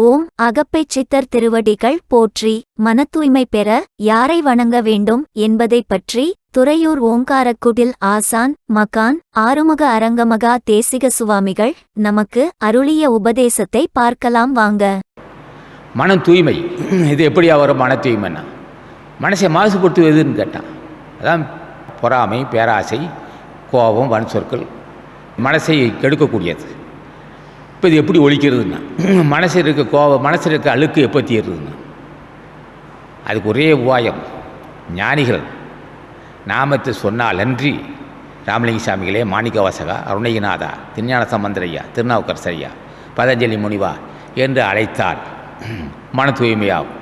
ஓம் அகப்பைச் சித்தர் திருவடிகள் போற்றி மன தூய்மை பெற யாரை வணங்க வேண்டும் என்பதைப் பற்றி துறையூர் ஓங்காரக்குடில் ஆசான் மகான் ஆறுமுக அரங்கமகா தேசிக சுவாமிகள் நமக்கு அருளிய உபதேசத்தை பார்க்கலாம் வாங்க. மன தூய்மை இது எப்படியா வரும் மன தூய்மைன்னா மனசை மாசுபடுத்துவதுன்னு கேட்டான். அதான் பொறாமை பேராசை கோபம் வன்சொற்கள் மனசை கெடுக்கக்கூடியது. இப்போ இது எப்படி ஒழிக்கிறதுன்னா? மனசில் இருக்க கோபம் மனசில் இருக்க அழுக்கு எப்போ தீர்றதுன்னா? அதுக்கு ஒரே உபாயம் ஞானிகள் நாமத்தை சொன்னால் அன்றி ராமலிங்க சாமிகளே மாணிக்கவாசகா அருணகிநாதா திருஞான சம்பந்தரையா திருநாவுக்கரசரையா பதஞ்சலி முனிவா என்று அழைத்தால் மன தூய்மையாகும்.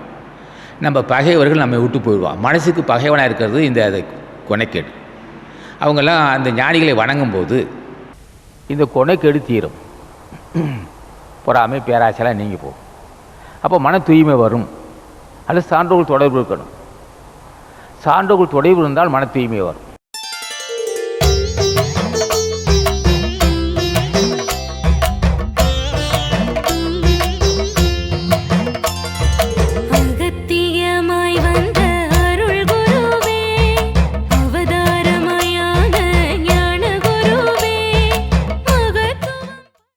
நம்ம பகைவர்கள் நம்மை விட்டு போயிடுவான் மனசுக்கு பகைவனாக இருக்கிறது இந்த அது கொனைக்கேடு. அவங்கெல்லாம் அந்த ஞானிகளை வணங்கும்போது இந்த கொனைக்கேடு தீரும். பொறாமை பேராசைலாம் நீங்கி போகும். அப்போ மன தூய்மை வரும். அல்லது சான்றோர்கள் தொடர்பு இருக்கணும். சான்றோர்கள் தொடர்பு இருந்தால் மன தூய்மை வரும்.